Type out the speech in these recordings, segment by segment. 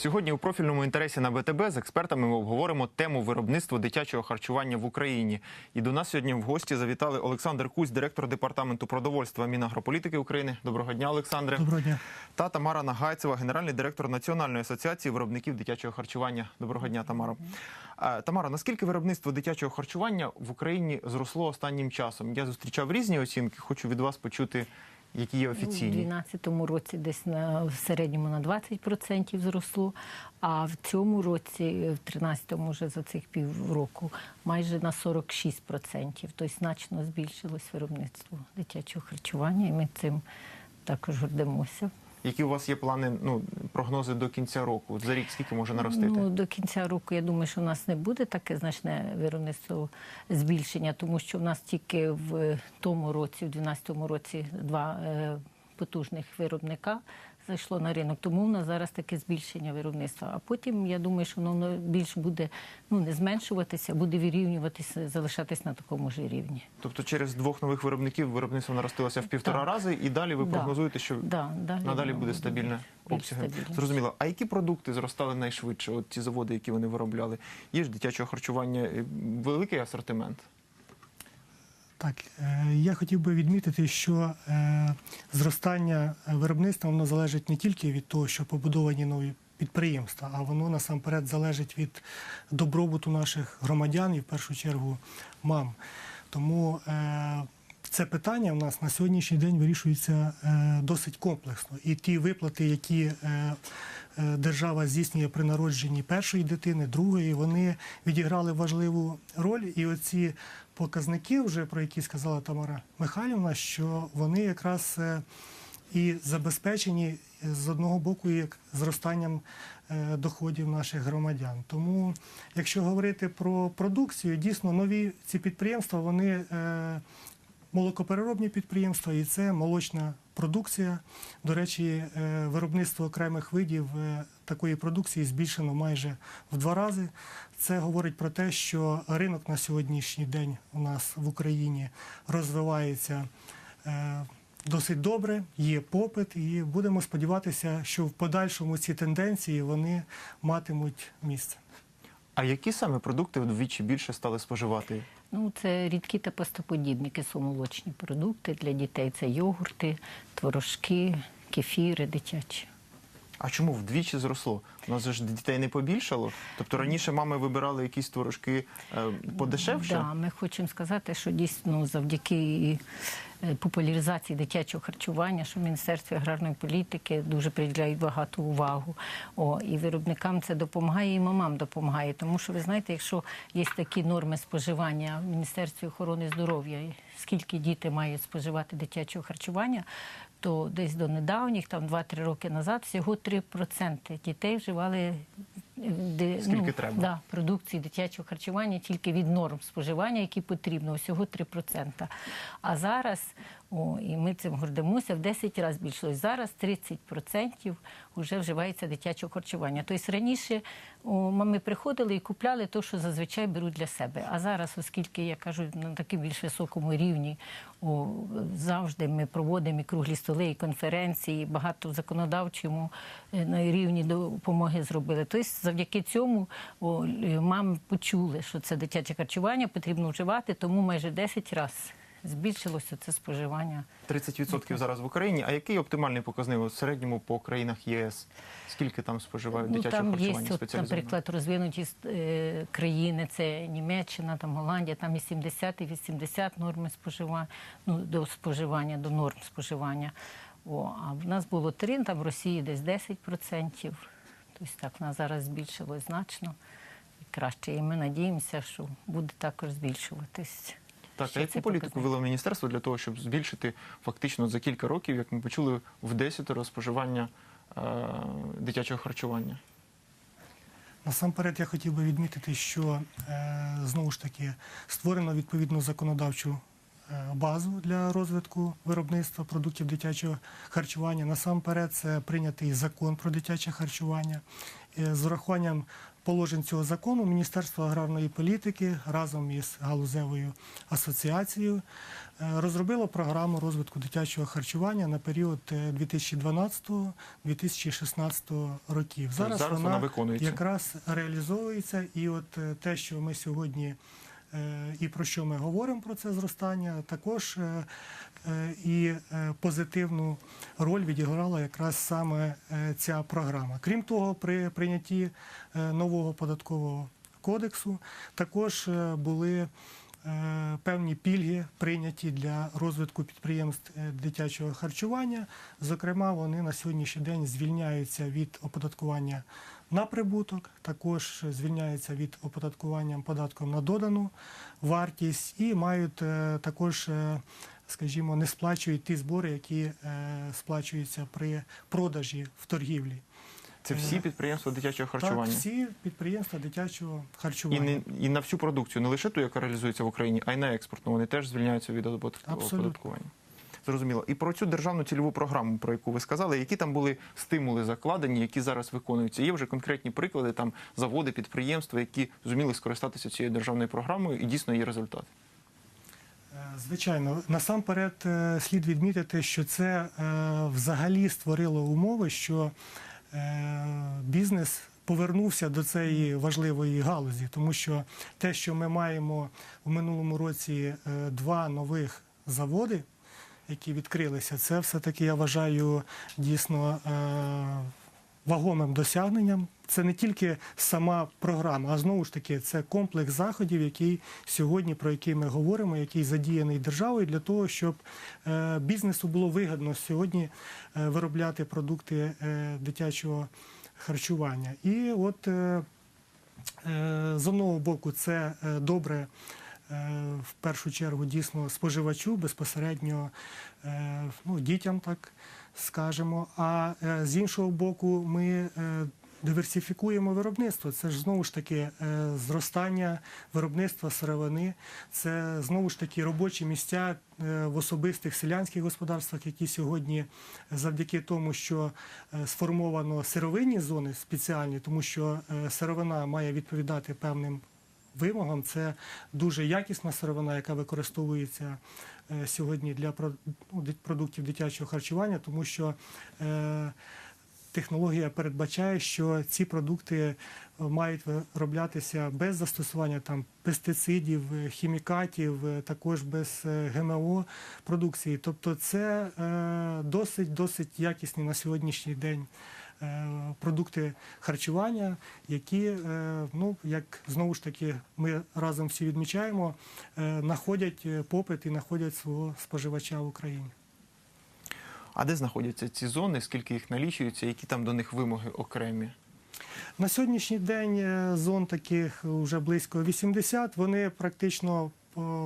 Сьогодні у профільному інтересі на БТБ з експертами ми обговоримо тему виробництва дитячого харчування в Україні. І до нас сьогодні в гості завітали Олександр Кузь, директор департаменту продовольства Мінагрополітики України. Доброго дня, Олександре. Доброго дня. Та Тамара Нагайцева, генеральний директор Національної асоціації виробників дитячого харчування. Доброго дня, Тамаро. Е, Тамара, наскільки виробництво дитячого харчування в Україні зросло останнім часом? Я зустрічав різні оцінки. Хочу від вас почути, які є У 2012 році десь на в середньому на 20% зросло, а в цьому році, в 2013-му вже за цих півроку, майже на 46%. Тобто значно збільшилось виробництво дитячого харчування, і ми цим також гордимося. Які у вас є плани, ну прогнози до кінця року? За рік скільки може наростити? Ну, до кінця року я думаю, що в нас не буде таке значне виробництво збільшення, тому що в нас тільки в тому році, в 2012 році, два е, потужних виробника зайшло на ринок. Тому в нас зараз таке збільшення виробництва. А потім я думаю, що воно більш буде ну не зменшуватися, буде вирівнюватися, залишатись на такому ж рівні. Тобто через двох нових виробників виробництво наростилося в півтора Так. рази, і далі ви Да. прогнозуєте, що Да, далі надалі буде стабільне обсяги. Зрозуміло. А які продукти зростали найшвидше? От ті заводи, які вони виробляли? Є ж дитячого харчування великий асортимент. Так, е, я хотів би відмітити, що е, зростання виробництва воно залежить не тільки від того, що побудовані нові підприємства, а воно насамперед залежить від добробуту наших громадян і в першу чергу мам. Тому е, це питання в нас на сьогоднішній день вирішується досить комплексно. І ті виплати, які держава здійснює при народженні першої дитини, другої, вони відіграли важливу роль. І оці показники, вже про які сказала Тамара Михайлівна, що вони якраз е, і забезпечені з одного боку як зростанням е, доходів наших громадян. Тому, якщо говорити про продукцію, дійсно нові ці підприємства, вони е, молокопереробні підприємства, і це молочна продукція. До речі, е, виробництво окремих видів е, такої продукції збільшено майже в два рази. Це говорить про те, що ринок на сьогоднішній день у нас в Україні розвивається. е, Досить добре, є попит, і будемо сподіватися, що в подальшому ці тенденції вони матимуть місце. А які саме продукти вдвічі більше стали споживати? Ну, це рідкі та пастоподібні кисломолочні продукти для дітей. Це йогурти, творожки, кефіри дитячі. А чому вдвічі зросло? У нас ж дітей не побільшало. Тобто раніше мами вибирали якісь творожки е, подешевше. Да, ми хочемо сказати, що дійсно завдяки популяризації дитячого харчування, що в Міністерстві аграрної політики дуже приділяють багато увагу. О, і виробникам це допомагає, і мамам допомагає. Тому що ви знаєте, якщо є такі норми споживання в Міністерстві охорони здоров'я, скільки діти мають споживати дитячого харчування, то десь до недавніх, там 2-3 роки назад, всього 3% дітей вживали е, де, Скільки треба? Да, продукції дитячого харчування тільки від норм споживання, які потрібно, усього 3%. А зараз, о, і ми цим гордимося, в 10 разів збільшилось. Зараз 30% вже вживається дитячого харчування. Тобто раніше о, мами приходили і купляли те, що зазвичай беруть для себе. А зараз, оскільки я кажу, на такому більш високому рівні, о, завжди ми проводимо і круглі столи, і конференції, багато в законодавчому е, на рівні допомоги зробили. Тобто, завдяки цьому о, мами почули, що це дитяче харчування потрібно вживати, тому майже 10 разів збільшилося це споживання. 30% зараз в Україні. А який оптимальний показник в середньому по країнах ЄС? Скільки там споживають дитячого Ну, там є, харчування от, спеціалізованого? наприклад, розвинуті е, країни, це Німеччина, там Голландія, там і 70, і 80 норми споживання, ну, до споживання, до норм споживання. О, а в нас було 3, там в Росії десь 10%. Тобто так, в нас зараз збільшилось значно і краще. І ми надіємося, що буде також збільшуватись. Так, а яку політику вело міністерство для того, щоб збільшити фактично за кілька років, як ми почули, в 10 споживання е, дитячого харчування? Насамперед я хотів би відмітити, що е, знову ж таки створено відповідну законодавчу е, базу для розвитку виробництва продуктів дитячого харчування. Насамперед, це прийнятий закон про дитяче харчування е, з урахуванням положень цього закону Міністерство аграрної політики разом із галузевою асоціацією е, розробило програму розвитку дитячого харчування на період е, 2012-2016 років. зараз вона виконується. якраз реалізовується, і от е, те, що ми сьогодні е, і про що ми говоримо про це зростання, також е, е, і е, позитивну роль відіграла якраз саме е, ця програма. Крім того, при прийнятті е, нового податкового кодексу також е, були е, певні пільги прийняті для розвитку підприємств е, дитячого харчування. Зокрема, вони на сьогоднішній день звільняються від оподаткування на прибуток, також звільняються від оподаткування податком на додану вартість і мають е, також, е, скажімо, не сплачують ті збори, які е, сплачуються при продажі в торгівлі. Це всі підприємства дитячого харчування. Так, всі підприємства дитячого І, харчування. не, і на всю продукцію, не лише ту, яка реалізується в Україні, а й на експортну. Вони теж звільняються від оподат- оподаткування. Зрозуміло. І про цю державну цільову програму, про яку ви сказали, які там були стимули закладені, які зараз виконуються. Є вже конкретні приклади, там заводи, підприємства, які зуміли скористатися цією державною програмою, і дійсно є результат. Е, Звичайно, насамперед е, слід відмітити, що це е, взагалі створило умови, що бізнес повернувся до цієї важливої галузі, тому що те, що ми маємо в минулому році два нових заводи, які відкрилися, це все-таки я вважаю дійсно вагомим досягненням. Це не тільки сама програма, а знову ж таки це комплекс заходів, який сьогодні про який ми говоримо, який задіяний державою для того, щоб е, бізнесу було вигідно сьогодні е, виробляти продукти е, дитячого харчування. І от з одного боку, це добре. В першу чергу дійсно споживачу безпосередньо ну, дітям, так скажемо. А е, з іншого боку, ми е, диверсифікуємо виробництво. Це ж знову ж таки е, зростання виробництва сировини, це знову ж таки робочі місця в особистих селянських господарствах, які сьогодні завдяки тому, що сформовано сировинні зони спеціальні, тому що сировина має відповідати певним вимогам. Це дуже якісна сировина, яка використовується е, сьогодні для ну, продуктів дитячого харчування, тому що е, технологія передбачає, що ці продукти е, мають вироблятися без застосування там пестицидів, хімікатів, також без ГМО продукції. Тобто, це досить досить якісні на сьогоднішній день. Е, Продукти харчування, які, е, ну як знову ж таки, ми разом всі відмічаємо, е, знаходять попит і знаходять свого споживача в Україні. А де знаходяться ці зони, скільки їх налічується, які там до них вимоги окремі? На сьогоднішній день зон таких вже близько 80. Вони практично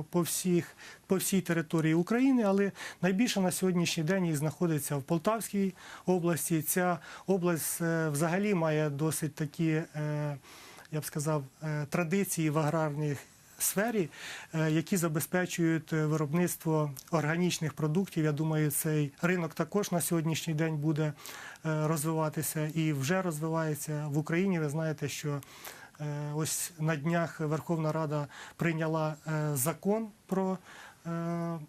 по, всіх, по всій території України, але найбільше на сьогоднішній день їх знаходиться в Полтавській області. Ця область е, взагалі має досить такі, е, я б сказав, е, традиції в аграрній сфері, які забезпечують виробництво органічних продуктів. Я думаю, цей ринок також на сьогоднішній день буде розвиватися і вже розвивається в Україні. Ви знаєте, що ось на днях Верховна Рада прийняла е, закон про е,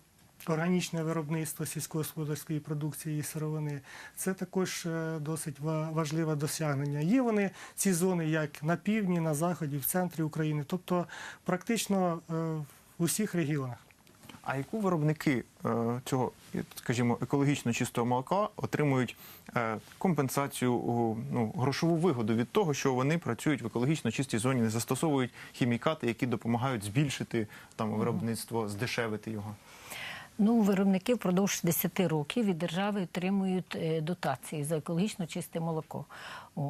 органічне виробництво сільськогосподарської продукції і сировини. Це також е, досить важливе досягнення. Є вони ці зони як на півдні, на заході, в центрі України, тобто практично е, в усіх регіонах. А яку виробники е, цього, скажімо, екологічно чистого молока отримують е, компенсацію, ну, грошову вигоду від того, що вони працюють в екологічно чистій зоні, не застосовують хімікати, які допомагають збільшити там виробництво, здешевити його? Ну, виробники впродовж 10 років від держави отримують е, дотації за екологічно чисте молоко. Е,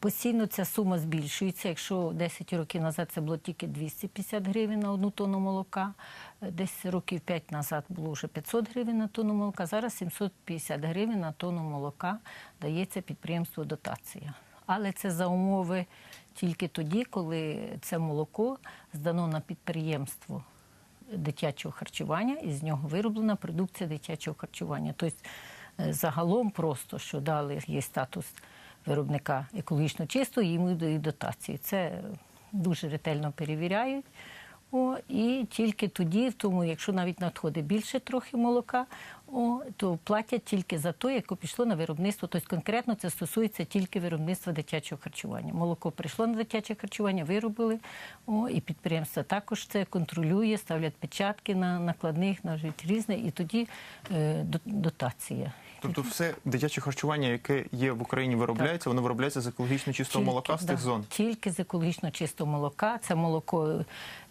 постійно ця сума збільшується. Якщо 10 років назад це було тільки 250 гривень на одну тонну молока, е, десь років 5 назад було вже 500 гривень на тонну молока, зараз 750 гривень на тонну молока дається підприємству дотація. Але це за умови тільки тоді, коли це молоко здано на підприємство дитячого харчування, і з нього вироблена продукція дитячого харчування. Тобто е, загалом просто, що дали є статус виробника екологічно чистого, йому дають дотації. Це дуже ретельно перевіряють. О, і тільки тоді, тому, якщо навіть надходить більше трохи молока, о, то платять тільки за те, яке пішло на виробництво. Тобто конкретно це стосується тільки виробництва дитячого харчування. Молоко прийшло на дитяче харчування, виробили, о, і підприємство також це контролює, ставлять печатки на накладних, навіть різне, і тоді е, до- дотація. Тобто, все дитяче харчування, яке є в Україні, виробляється, воно виробляється з екологічно чистого молока з да, тих зон. Тільки з екологічно чистого молока. Це молоко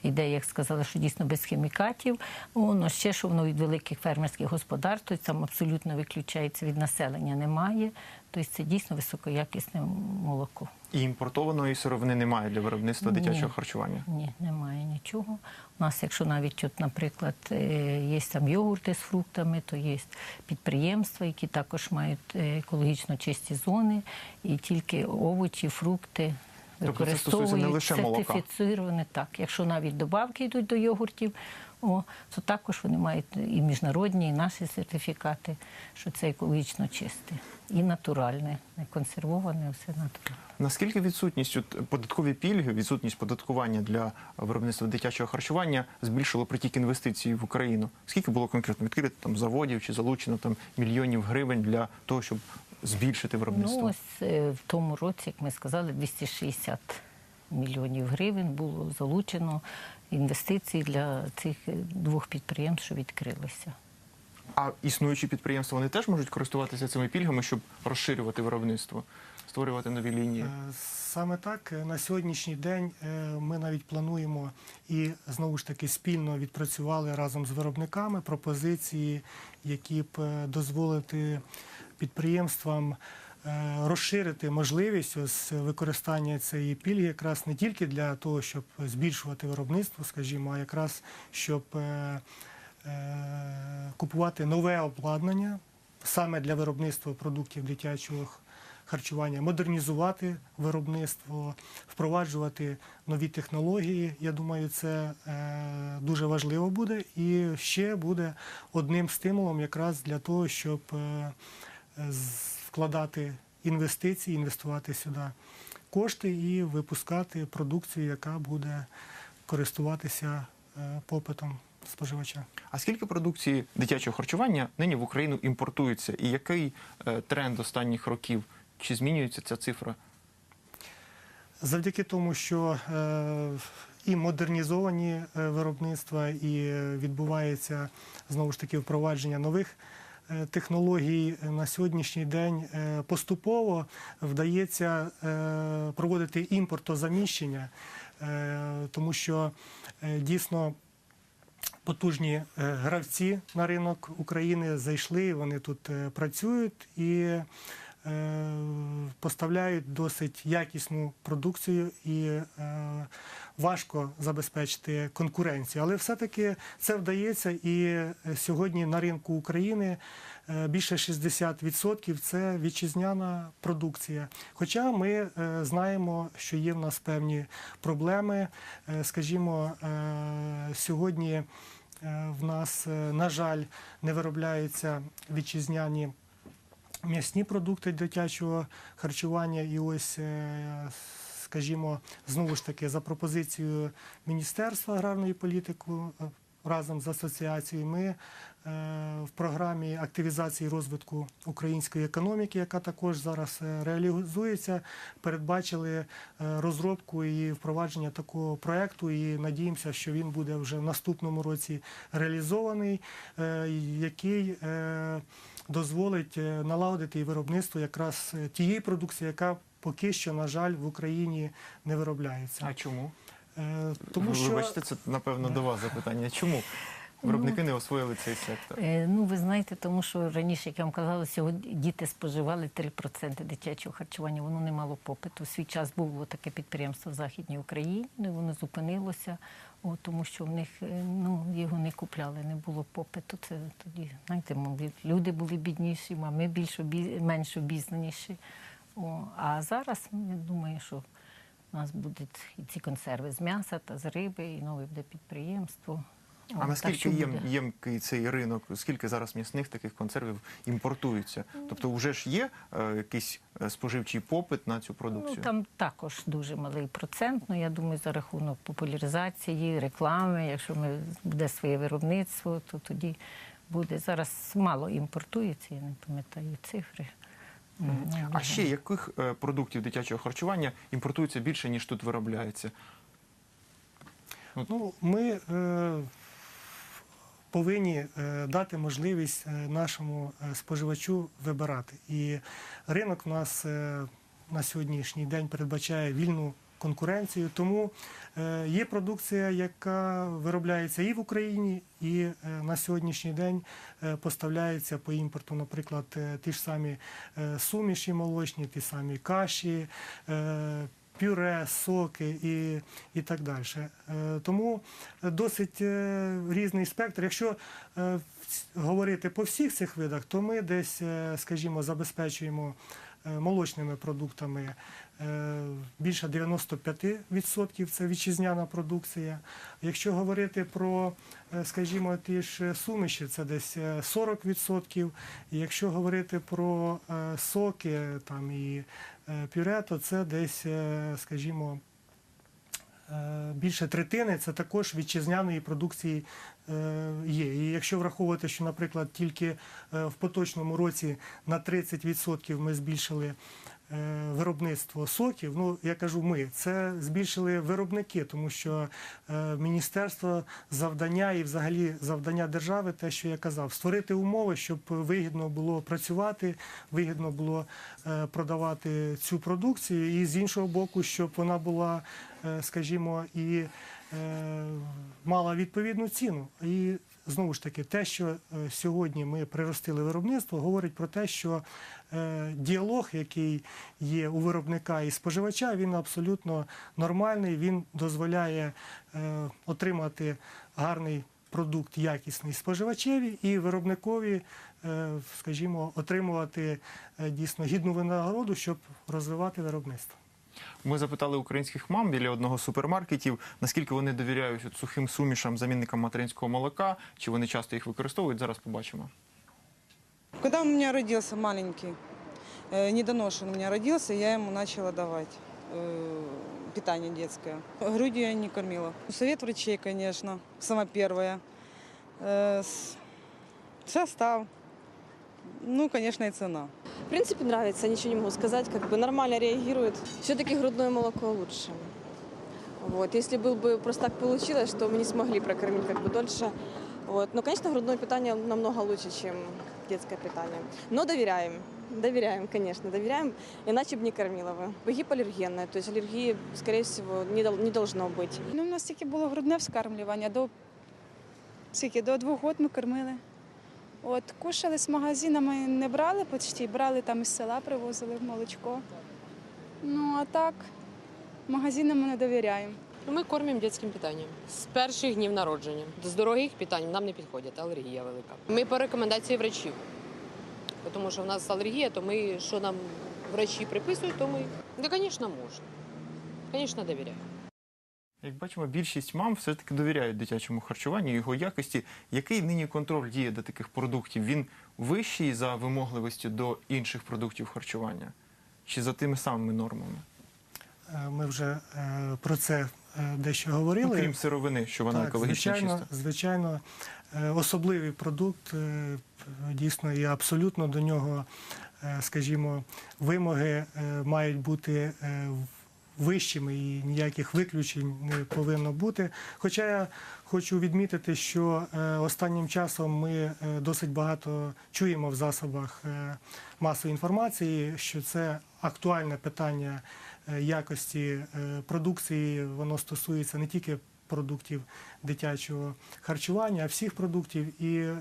йде, як сказали, що дійсно без хімікатів. Воно ще що воно від великих фермерських господарств, тобто там абсолютно виключається від населення, немає. Тобто це дійсно високоякісне молоко. І імпортованої сировини немає для виробництва Ні. дитячого харчування. Ні, немає нічого. У нас, якщо навіть, от, наприклад, е, є там йогурти з фруктами, то є підприємства, які також мають е, екологічно чисті зони, і тільки овочі, фрукти. Тобто це стосується не лише молока? так. Якщо навіть добавки йдуть до йогуртів, о, то також вони мають і міжнародні, і наші сертифікати, що це екологічно чисте і натуральне, не консервоване, все натуральне. Наскільки відсутність от, податкові пільги, відсутність податкування для виробництва дитячого харчування збільшило притік інвестицій в Україну? Скільки було конкретно відкрито там заводів чи залучено там мільйонів гривень для того, щоб збільшити виробництво? Ну, ось е, в тому році, як ми сказали, 260 мільйонів гривень було залучено інвестицій для цих е, двох підприємств, що відкрилися. А існуючі підприємства вони теж можуть користуватися цими пільгами, щоб розширювати виробництво, створювати нові лінії. Е, Саме так на сьогоднішній день ми навіть плануємо і знову ж таки спільно відпрацювали разом з виробниками пропозиції, які б дозволити підприємствам е, розширити можливість ось використання цієї пільги, якраз не тільки для того, щоб збільшувати виробництво, скажімо, а якраз щоб е, е, купувати нове обладнання саме для виробництва продуктів дитячого харчування, модернізувати виробництво, впроваджувати нові технології. Я думаю, це дуже важливо буде і ще буде одним стимулом якраз для того, щоб вкладати інвестиції, інвестувати сюди кошти і випускати продукцію, яка буде користуватися е, попитом споживача. А скільки продукції дитячого харчування нині в Україну імпортується? І який е, тренд останніх років? Чи змінюється ця цифра? Завдяки тому, що е, і модернізовані виробництва, і відбувається знову ж таки впровадження нових технологій, е, на сьогоднішній день е, поступово вдається е, проводити імпортозаміщення, тому що дійсно. Потужні гравці на ринок України зайшли, вони тут працюють і поставляють досить якісну продукцію і е, важко забезпечити конкуренцію. Але все-таки це вдається, і е, сьогодні на ринку України е, більше 60% це вітчизняна продукція. Хоча ми е, знаємо, що є в нас певні проблеми. Е, Скажімо, е, сьогодні е, в нас, е, на жаль, не виробляються вітчизняні м'ясні продукти дитячого харчування. І ось, е, скажімо, знову ж таки, за пропозицією Міністерства аграрної політики е, разом з асоціацією ми е, в програмі активізації розвитку української економіки, яка також зараз реалізується, передбачили розробку і впровадження такого проекту. І надіємося, що він буде вже в наступному році реалізований, який дозволить е, налагодити і виробництво якраз е, тієї продукції, яка поки що, на жаль, в Україні не виробляється. А чому? Е, Тому Ви- що Вибачте, це напевно до вас запитання. Чому виробники не освоїли цей сектор? Е, Ну, ви знаєте, тому що раніше, як я вам казала, сьогодні діти споживали 3% дитячого харчування, воно не мало попиту. У свій час було таке підприємство в Західній Україні, ну, воно зупинилося, о, тому що в них е, ну, його не купляли, не було попиту. Це тоді, знаєте, люди були бідніші, а ми більш обі... менш обізнаніші. О, а зараз я думаю, що у нас будуть і ці консерви з м'яса та з риби, і нове буде підприємство. А наскільки єм, буде. ємкий цей ринок? Скільки зараз м'ясних таких консервів імпортується? Тобто, вже ж є е, якийсь е, споживчий попит на цю продукцію? Ну, там також дуже малий процент. Ну, я думаю, за рахунок популяризації, реклами. Якщо ми буде своє виробництво, то тоді буде. Зараз мало імпортується, я не пам'ятаю цифри. Ну, А ще яких е, продуктів дитячого харчування імпортується більше, ніж тут виробляється? Ну, ми е, повинні е, дати можливість е, нашому е, споживачу вибирати. І ринок у нас на сьогоднішній день передбачає вільну конкуренцію. Тому є продукція, яка виробляється і в Україні, і на сьогоднішній день поставляється по імпорту, наприклад, ті ж самі суміші молочні, ті самі каші. Пюре, соки і, і так далі. Е, Тому досить е, різний спектр. Якщо е, говорити по всіх цих видах, то ми десь, скажімо, забезпечуємо молочними продуктами е, більше 95% це вітчизняна продукція. Якщо говорити про, е, скажімо, ті ж суміші, це десь е, 40%. І якщо говорити про е, соки там і е, пюре, то це десь, е, скажімо, е, більше третини це також вітчизняної продукції е, є. І якщо враховувати, що, наприклад, тільки е, в поточному році на 30% ми збільшили е, виробництво соків, ну я кажу ми, це збільшили виробники, тому що е, міністерство завдання і взагалі завдання держави, те, що я казав, створити умови, щоб вигідно було працювати, вигідно було е, продавати цю продукцію, і з іншого боку, щоб вона була, е, скажімо, і е, мала відповідну ціну. І знову ж таки, те, що е, сьогодні ми приростили виробництво, говорить про те, що е, діалог, який є у виробника і споживача, він абсолютно нормальний. Він дозволяє е, отримати гарний продукт якісний споживачеві і виробникові, скажімо, отримувати дійсно гідну винагороду, щоб розвивати виробництво. Ми запитали українських мам біля одного з супермаркетів, наскільки вони довіряють от сухим сумішам, замінникам материнського молока, чи вони часто їх використовують. Зараз побачимо. Когда у меня родился маленький, э, недоношенный у меня родился, я ему начала давать э, питание детское. Грудью я не кормила. Совет врачей, конечно, сама первая. Э, с- Состав. Ну, конечно, и цена. В принципе, нравится, ничего не могу сказать, как бы нормально реагирует. Все-таки грудное молоко лучше. Вот. Если был бы просто так получилось, что мы не смогли прокормить как бы дольше. Вот. Но, конечно, грудное питание намного лучше, чем детское питание. Но доверяем. Доверяем, конечно, доверяем, иначе бы не кормила бы. Гипоаллергенная, то есть аллергии, скорее всего, не, дол- не должно быть. Ну, у нас тільки було грудне вскармлювання. До, скільки, до двох років ми кормили. От, кушали з магазинами не брали почти, брали там із села, привозили молочко. Ну, а так, магазинам ми не довіряємо. Ну, Ми кормимо дитячим питанням з перших днів народження. З дорогих питань нам не підходять, алергія велика. Ми по рекомендації врачів. Тому що в нас алергія, то ми, що нам врачі приписують, то ми. Да, звісно, можна. Звісно, довіряю. Як бачимо, більшість мам все ж таки довіряють дитячому харчуванню, його якості. Який нині контроль діє до таких продуктів? Він вищий за вимогливістю до інших продуктів харчування? Чи за тими самими нормами? Е, Ми вже е, про це е, дещо Ну, говорили. крім сировини, що вона Так, екологічно звичайно, чиста. звичайно, особливий продукт, дійсно, і абсолютно до нього, скажімо, вимоги мають бути вищими і ніяких виключень не повинно бути. Хоча я хочу відмітити, що е, останнім часом ми е, досить багато чуємо в засобах е, масової інформації, що це актуальне питання якості продукції. Воно стосується не тільки продуктів дитячого харчування, всіх продуктів. І е,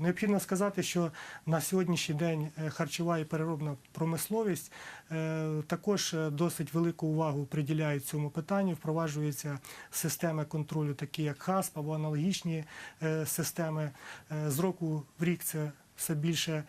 необхідно сказати, що на сьогоднішній день е, харчова і переробна промисловість е, також е, досить велику увагу приділяють цьому питанню. Впроваджуються системи контролю, такі як ХАСП або аналогічні е, системи. Е, з року в рік це все більше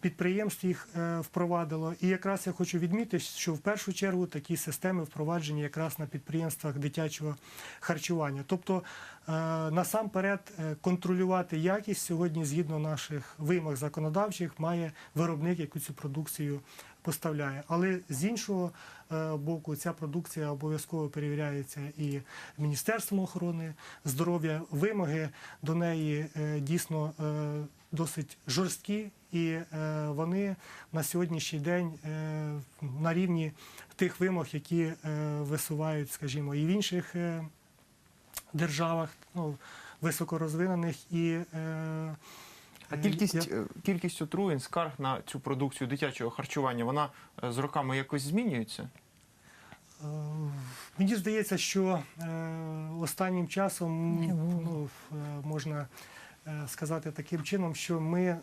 підприємств їх е, впровадило. І якраз я хочу відмітити, що в першу чергу такі системи впроваджені якраз на підприємствах дитячого харчування. Тобто е, насамперед е, контролювати якість сьогодні, згідно наших вимог законодавчих, має виробник, який цю продукцію поставляє. Але з іншого е, боку, ця продукція обов'язково перевіряється і Міністерством охорони здоров'я. Вимоги до неї е, дійсно е, досить жорсткі, і е, вони на сьогоднішній день е, на рівні тих вимог, які е, висувають, скажімо, і в інших е, державах, ну, високорозвинених і е, А кількість, я- кількість отруєнь, скарг на цю продукцію дитячого харчування, вона з роками якось змінюється? Мені здається, що останнім часом ну, можна сказати таким чином, що ми е,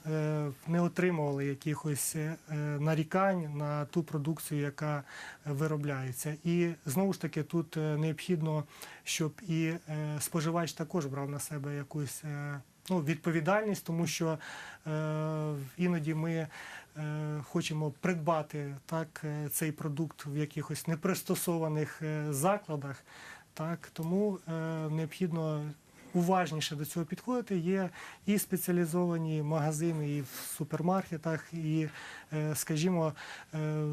не отримували якихось е, нарікань на ту продукцію, яка е, виробляється. І знову ж таки тут е, необхідно, щоб і е, споживач також брав на себе якусь. е, Ну, відповідальність, тому що е, іноді ми е, хочемо придбати так, е, цей продукт в якихось непристосованих е, закладах. Так, тому е, необхідно уважніше до цього підходити. Є і спеціалізовані магазини, і в супермаркетах, і, е, скажімо, е,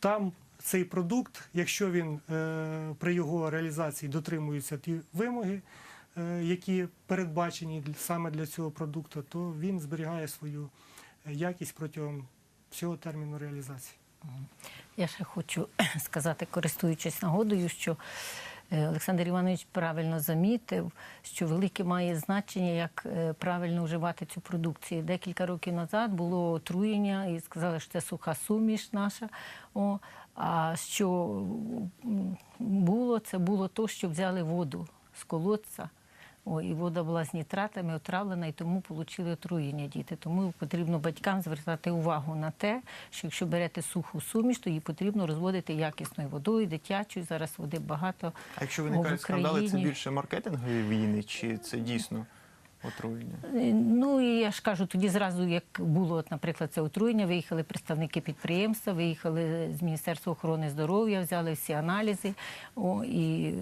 там цей продукт, якщо він е, при його реалізації дотримуються ті вимоги, які передбачені саме для цього продукту, то він зберігає свою якість протягом всього терміну реалізації. Я ще хочу сказати, користуючись нагодою, що Олександр Іванович правильно замітив, що велике має значення, як е, правильно вживати цю продукцію. Декілька років назад було отруєння і сказали, що це суха суміш наша. О, а що було, це було то, що взяли воду з колодця. О, і вода була з нітратами отравлена, і тому отримали отруєння діти. Тому потрібно батькам звертати увагу на те, що якщо берете суху суміш, то її потрібно розводити якісною водою, дитячою. Зараз води багато. А якщо виникають скандали, це більше маркетингові війни, чи це дійсно отруєння? Е, Ну і я ж кажу, тоді зразу, як було, от, наприклад, це отруєння, виїхали представники підприємства, виїхали з Міністерства охорони здоров'я, взяли всі аналізи. О, і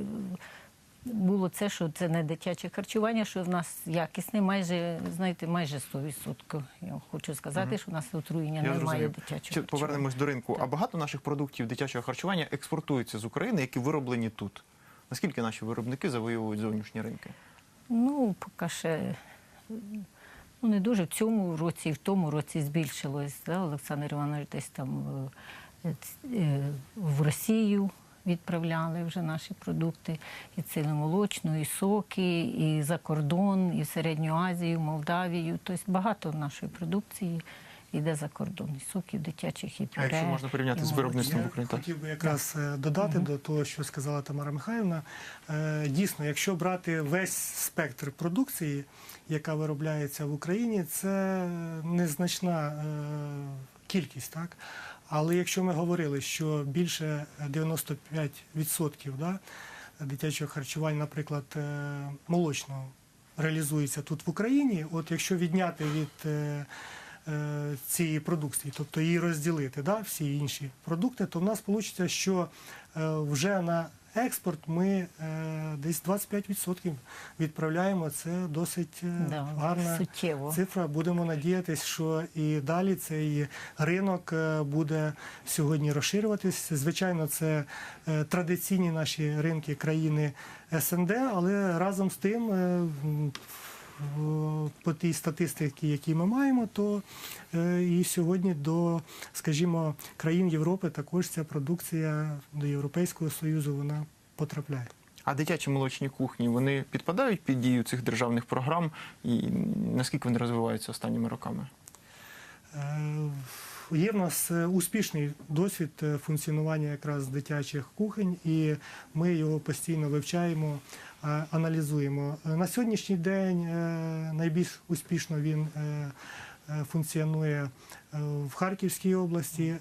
було це, що це не дитяче харчування, що в нас якісне, майже, знаєте, майже 100%. Я хочу сказати, що в нас отруєння Я немає дитячого Чи харчування. повернемось до ринку? А багато наших продуктів дитячого харчування експортуються з України, які вироблені тут. Наскільки наші виробники завоюють зовнішні ринки? Ну, поки ще ну, не дуже в цьому році і в тому році збільшилось. Да? Олександр Іванович десь там е, е, в Росію відправляли вже наші продукти, і ціломолочну, і соки, і за кордон, і в Середню Азію, Молдавію. Тобто багато нашої продукції йде за кордон. І соків дитячих, і А якщо можна порівняти з виробництвом в Я Україні? Так. хотів би якраз е, додати до того, що сказала Тамара Михайлівна. Е, Дійсно, якщо брати весь спектр продукції, яка виробляється в Україні, це незначна е, кількість, так? Але якщо ми говорили, що більше 95% да, дитячого харчування, наприклад, е, молочного, реалізується тут в Україні, от якщо відняти від е, е, цієї продукції, тобто її розділити, да, всі інші продукти, то в нас вийде, що вже на експорт ми е, десь 25% відправляємо. Це досить е, Да, гарна суттєво. цифра. Будемо надіятися, що і далі цей ринок е, буде сьогодні розширюватись. Звичайно, це традиційні наші ринки країни СНД, але разом з тим. Е, По тій статистиці, які ми маємо, то е, і сьогодні до, скажімо, країн Європи також ця продукція до Європейського Союзу вона потрапляє. А дитячі молочні кухні вони підпадають під дію цих державних програм, і наскільки вони розвиваються останніми роками? Є в нас е, успішний досвід е, функціонування якраз дитячих кухонь, і ми його постійно вивчаємо, е, аналізуємо. На сьогоднішній день найбільш успішно він функціонує в Харківській області.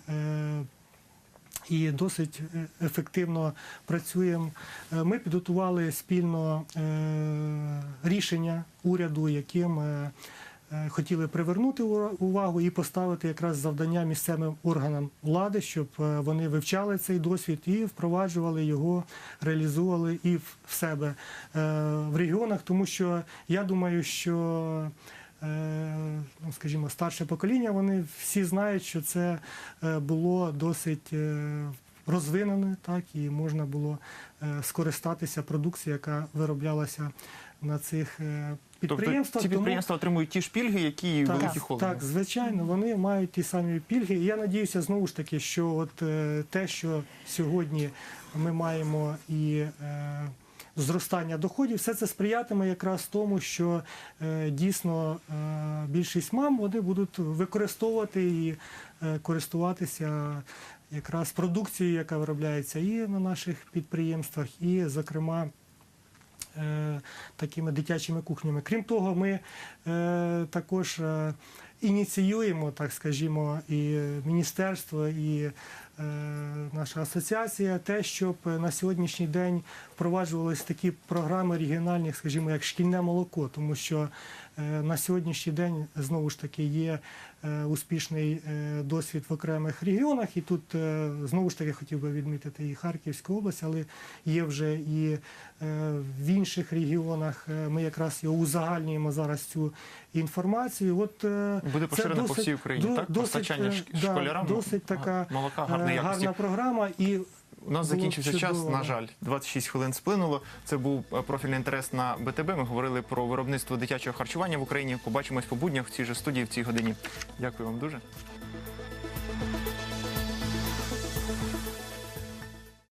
І досить ефективно працюємо. Ми підготували спільно рішення уряду, яким хотіли привернути увагу і поставити якраз завдання місцевим органам влади, щоб е, вони вивчали цей досвід і впроваджували його, реалізовували і в себе е, в регіонах, тому що я думаю, що. е, Ну, скажімо, старше покоління, вони всі знають, що це е, було досить е, розвинене, так і можна було е, скористатися продукцією, яка вироблялася на цих Тобто підприємствах. ці Тому- підприємства отримують ті ж пільги, які і так, великі холдинги. так, звичайно, вони мають ті самі пільги. І я надіюся, знову ж таки, що от е, те, що сьогодні ми маємо і е, зростання доходів, все це сприятиме якраз тому, що е, дійсно е, більшість мам вони будуть використовувати і е, користуватися якраз продукцією, яка виробляється і на наших підприємствах, і, зокрема, такими дитячими кухнями. Крім того, ми е, також е, ініціюємо, так скажімо, і міністерство, і е, наша асоціація, те, щоб на сьогоднішній день впроваджувалися такі програми регіональні, скажімо, як шкільне молоко, тому що е, на сьогоднішній день знову ж таки є е, успішний е, досвід в окремих регіонах, і тут е, знову ж таки хотів би відмітити і Харківську область, але є вже і е, в інших регіонах. Е, Ми якраз його узагальнюємо зараз цю інформацію. От е, Буде поширено по всій Україні, до- так? досить, Постачання е, да, школярам досить така молока е, якості. Гарна програма і У нас Було закінчився час, на жаль. 26 хвилин сплинуло. Це був е, профільний інтерес на БТБ. Ми говорили про виробництво дитячого харчування в Україні. Побачимось по буднях в цій же студії в цій годині. Дякую вам дуже.